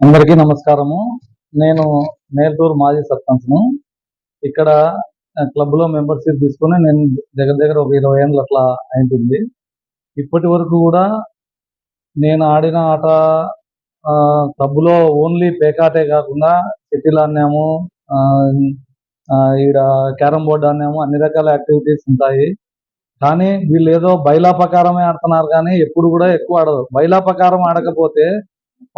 అందరికీ నమస్కారము. నేను నేర్టూరు మాజీ సర్పంచ్ను. ఇక్కడ క్లబ్లో మెంబర్షిప్ తీసుకొని నేను దగ్గర దగ్గర ఒక ఇరవై ఏళ్ళు అట్లా అయింటుంది. ఇప్పటి వరకు కూడా నేను ఆడిన ఆట ఆ, క్లబ్లో ఓన్లీ పేకాటే కాకుండా షటిల్ ఆడినాము ఆ, ఈడ క్యారమ్ బోర్డ్ ఆడినాము అన్ని రకాల యాక్టివిటీస్ ఉంటాయి. కానీ వీళ్ళు ఏదో బైలా ప్రకారమే ఆడుతున్నారు కానీ ఎప్పుడు కూడా ఎక్కువ ఆడదు బైలా ప్రకారం ఆడకపోతే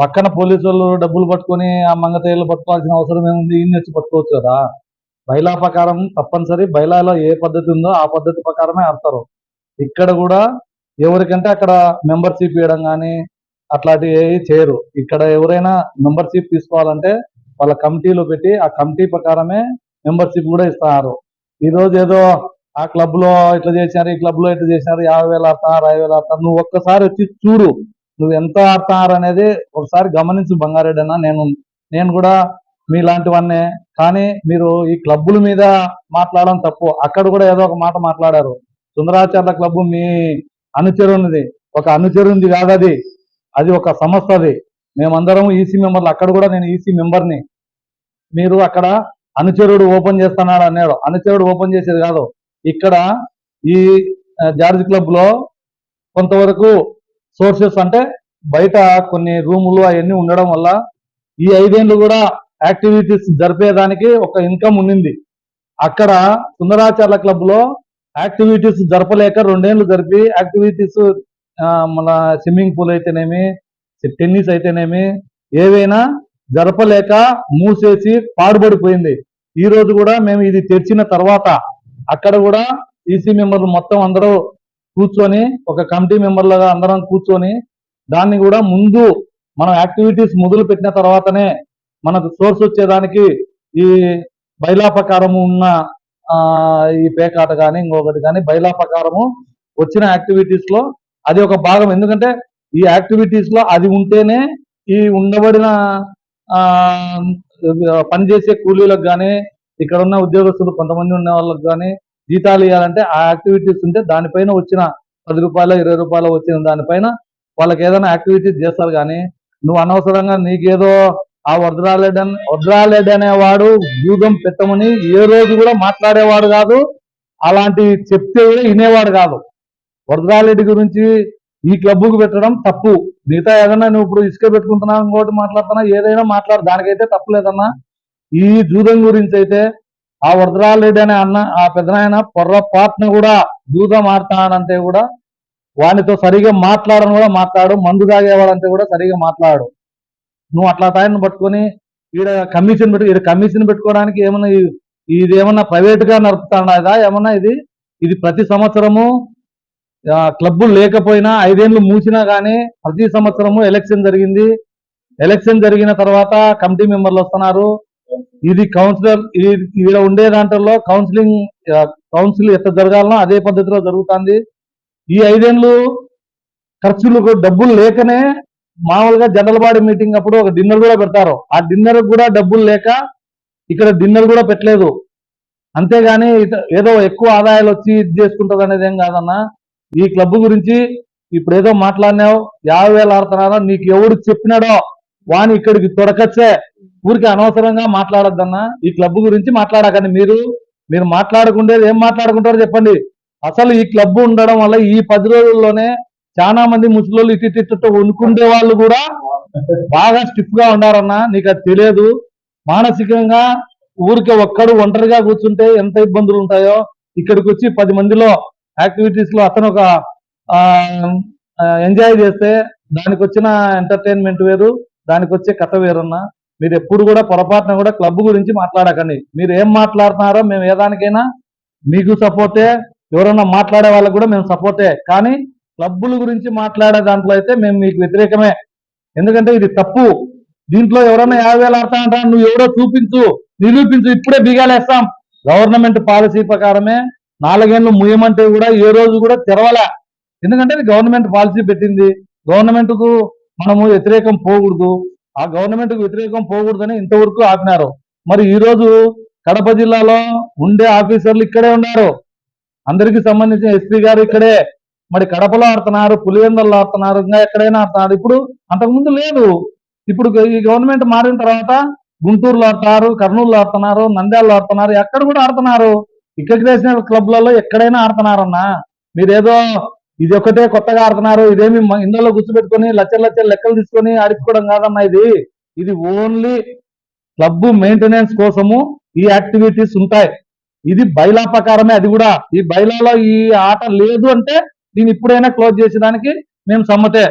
పక్కన పోలీసు వాళ్ళు డబ్బులు పట్టుకొని ఆ మంగతేళ్ళు పట్టుకోవాల్సిన అవసరం ఏముంది? ఈయన వచ్చి పట్టుకోవచ్చు కదా. బైలా ప్రకారం తప్పనిసరి బైలాలో ఏ పద్ధతి ఉందో ఆ పద్ధతి ప్రకారమే ఆడతారు. ఇక్కడ కూడా ఎవరికంటే అక్కడ మెంబర్షిప్ ఇవ్వడం కానీ అట్లాంటివి ఏవి చేయరు. ఇక్కడ ఎవరైనా మెంబర్షిప్ తీసుకోవాలంటే వాళ్ళ కమిటీలో పెట్టి ఆ కమిటీ ప్రకారమే మెంబర్షిప్ కూడా ఇస్తారు. ఈ రోజు ఏదో ఆ క్లబ్లో ఇట్లా చేసినారు ఈ క్లబ్లో ఇట్లా చేసినారు యాభై వేలు ఆడతారు అరవై వేలు ఆడతారు నువ్వు ఒక్కసారి వచ్చి చూడు. నువ్వు ఎంత ఆడుతున్నారు అనేది ఒకసారి గమనించు బంగారెడ్డి అన్న. నేను నేను కూడా మీలాంటివన్నే కానీ మీరు ఈ క్లబ్బుల మీద మాట్లాడడం తప్పు. అక్కడ కూడా ఏదో ఒక మాట మాట్లాడారు. సుందరాచార్య క్లబ్ మీ అనుచరునిది. ఒక అనుచరునిది కాదు అది అది ఒక సంస్థ అది మేమందరం ఈసీ మెంబర్లు. అక్కడ కూడా నేను ఈసీ మెంబర్ని. మీరు అక్కడ అనుచరుడు ఓపెన్ చేస్తున్నాడు అన్నాడు. అనుచరుడు ఓపెన్ చేసేది కాదు. ఇక్కడ ఈ జార్జ్ క్లబ్లో కొంతవరకు సోర్సెస్ అంటే బయట కొన్ని రూములు అవన్నీ ఉండడం వల్ల ఈ ఐదేళ్ళు కూడా యాక్టివిటీస్ జరిపేదానికి ఒక ఇన్కమ్ ఉండింది అక్కడ సుందరాచార్ల క్లబ్లో యాక్టివిటీస్ జరపలేక రెండేళ్ళు జరిపి యాక్టివిటీస్ మన స్విమ్మింగ్ పూల్ అయితేనేమి టెన్నిస్ అయితేనేమి ఏవైనా జరపలేక మూసేసి పాడుబడిపోయింది. ఈ రోజు కూడా మేము ఇది తెరిచిన తర్వాత అక్కడ కూడా ఈసీ మెంబర్లు మొత్తం అందరూ కూర్చొని ఒక కమిటీ మెంబర్లుగా అందరం కూర్చొని దాన్ని కూడా ముందు మనం యాక్టివిటీస్ మొదలు పెట్టిన తర్వాతనే మనకు సోర్స్ వచ్చేదానికి ఈ బైలా ప్రకారము ఉన్న ఈ పేకాట కానీ ఇంకొకటి కానీ బైలా ప్రకారము వచ్చిన యాక్టివిటీస్లో అది ఒక భాగం. ఎందుకంటే ఈ యాక్టివిటీస్లో అది ఉంటేనే ఈ ఉండబడిన పనిచేసే కూలీలకు కానీ ఇక్కడ ఉన్న ఉద్యోగస్తులు కొంతమంది ఉన్న వాళ్ళకి కానీ జీతాలు ఇవ్వాలంటే ఆ యాక్టివిటీస్ ఉంటే దానిపైన వచ్చిన పది రూపాయలు ఇరవై రూపాయలు వచ్చిన దానిపైన వాళ్ళకి ఏదైనా యాక్టివిటీస్ చేస్తారు కానీ నువ్వు అనవసరంగా నీకేదో ఆ వజ్రాలెడ్ అని అనేవాడు జూదం పెట్టమని ఏ రోజు కూడా మాట్లాడేవాడు కాదు. అలాంటి చెప్తే కూడా వినేవాడు కాదు. వరదరారెడ్డి గురించి ఈ క్లబ్కు పెట్టడం తప్పు. మిగతా ఏదన్నా నువ్వు ఇప్పుడు ఇసుక పెట్టుకుంటున్నావు ఇంకోటి మాట్లాడుతున్నా ఏదైనా మాట్లాడు దానికైతే తప్పు లేదన్నా ఈ జూదం గురించి అయితే ఆ వరదరారెడ్డి అన్న ఆ పెద్దనాయన పొర్రపాటును కూడా దూత ఆడతానంటే కూడా వానితో సరిగా మాట్లాడని కూడా మాట్లాడు మందు తాగేవాడంటే కూడా సరిగా మాట్లాడు. నువ్వు అట్లా టైంను పట్టుకొని ఈడ కమిషన్ పెట్టు ఈడ కమిషన్ పెట్టుకోవడానికి ఏమన్నా ఇది ఏమన్నా ప్రైవేట్గా నడుపుతాడా ఏమన్నా ఇది? ఇది ప్రతి సంవత్సరము ఆ, క్లబ్బులు లేకపోయినా ఐదేళ్ళు మూసినా కానీ ప్రతి సంవత్సరము ఎలక్షన్ జరిగింది. ఎలక్షన్ జరిగిన తర్వాత కమిటీ మెంబర్లు వస్తున్నారు. ఇది కౌన్సిలర్ ఇక్కడ ఉండే దాంట్లో కౌన్సిలింగ్ కౌన్సిల్ ఎంత జరగాలనో అదే పద్ధతిలో జరుగుతుంది. ఈ ఐదేళ్ళు ఖర్చులకు డబ్బులు లేకనే మామూలుగా జనరల్ బాడీ మీటింగ్ అప్పుడు ఒక డిన్నర్ కూడా పెడతారు. ఆ డిన్నర్ కూడా డబ్బులు లేక ఇక్కడ డిన్నర్ కూడా పెట్టలేదు. అంతేగాని ఇత- ఏదో ఎక్కువ ఆదాయాలు వచ్చి ఇది చేసుకుంటుంది అనేది ఏం కాదన్నా. ఈ క్లబ్ గురించి ఇప్పుడు ఏదో మాట్లాడినావు యాభై వేలు ఆడుతున్నారో నీకు ఎవడు చెప్పినాడో వాని ఇక్కడికి తొడకచ్చే ఊరికి అనవసరంగా మాట్లాడొద్దన్నా ఈ క్లబ్ గురించి మాట్లాడకండి మీరు. మీరు మాట్లాడకుండేది ఏం మాట్లాడుకుంటారో చెప్పండి. అసలు ఈ క్లబ్ ఉండడం వల్ల ఈ పది రోజుల్లోనే చాలా మంది ముసలోళ్ళు ఇటు ఇటు ఇటు వణుకుండే వాళ్ళు కూడా బాగా స్టిఫ్గా ఉన్నారన్నా నీకు అది తెలియదు. మానసికంగా ఊరికే ఒక్కడు ఒంటరిగా కూర్చుంటే ఎంత ఇబ్బందులు ఉంటాయో ఇక్కడికి వచ్చి పది మందిలో యాక్టివిటీస్లో అతను ఒక ఎంజాయ్ చేస్తే దానికి వచ్చిన ఎంటర్టైన్మెంట్ వేరు దానికి వచ్చే కథ వేరన్నా. మీరు ఎప్పుడు కూడా పొరపాటున కూడా క్లబ్ గురించి మాట్లాడకండి. మీరు ఏం మాట్లాడుతున్నారో మేము ఏ దానికైనా మీకు సపోర్టే ఎవరన్నా మాట్లాడే వాళ్ళకు కూడా మేము సపోర్టే. కానీ క్లబ్బుల గురించి మాట్లాడే దాంట్లో అయితే మేము మీకు వ్యతిరేకమే. ఎందుకంటే ఇది తప్పు. దీంట్లో ఎవరైనా యాభై వేలు ఆడతా అంటా నువ్వు ఎవరో చూపించు నిరూపించు ఇప్పుడే బిగాలేస్తాం. గవర్నమెంట్ పాలసీ ప్రకారమే నాలుగేళ్ళు ముయ్యమంటే కూడా ఏ రోజు కూడా తెరవలే. ఎందుకంటే ఇది గవర్నమెంట్ పాలసీ పెట్టింది. గవర్నమెంట్కు మనము వ్యతిరేకం పోకూడదు. ఆ గవర్నమెంట్ వ్యతిరేకం పోకూడదని ఇంతవరకు ఆపినారు. మరి ఈ రోజు కడప జిల్లాలో ఉండే ఆఫీసర్లు ఇక్కడే ఉన్నారు. అందరికి సంబంధించిన ఎస్పీ గారు ఇక్కడే. మరి కడపలో ఆడుతున్నారు పులివెందల్లో ఆడుతున్నారు ఇంకా ఎక్కడైనా ఆడుతున్నారు. ఇప్పుడు అంతకుముందు లేదు. ఇప్పుడు ఈ గవర్నమెంట్ మారిన తర్వాత గుంటూరులో ఆడుతున్నారు కర్నూలులో ఆడుతున్నారు నంద్యాలలో ఆడుతున్నారు ఎక్కడ కూడా ఆడుతున్నారు. రికగ్నేషనల్ క్లబ్లలో ఎక్కడైనా ఆడుతున్నారన్నా. మీరేదో ఇది ఒకటే కొత్తగా ఆడుతున్నారు. ఇదేమి ఇందులో గుర్తుపెట్టుకొని లచ్చలు లచ్చలు లెక్కలు తీసుకొని ఆడుకోవడం కాదన్నా ఇది. ఇది ఓన్లీ క్లబ్ మెయింటెనెన్స్ కోసము ఈ యాక్టివిటీస్ ఉంటాయి. ఇది బైలా ప్రకారమే అది కూడా. ఈ బైలాలో ఈ ఆట లేదు అంటే దీన్ని ఇప్పుడైనా క్లోజ్ చేసేదానికి మేము సమ్మతే.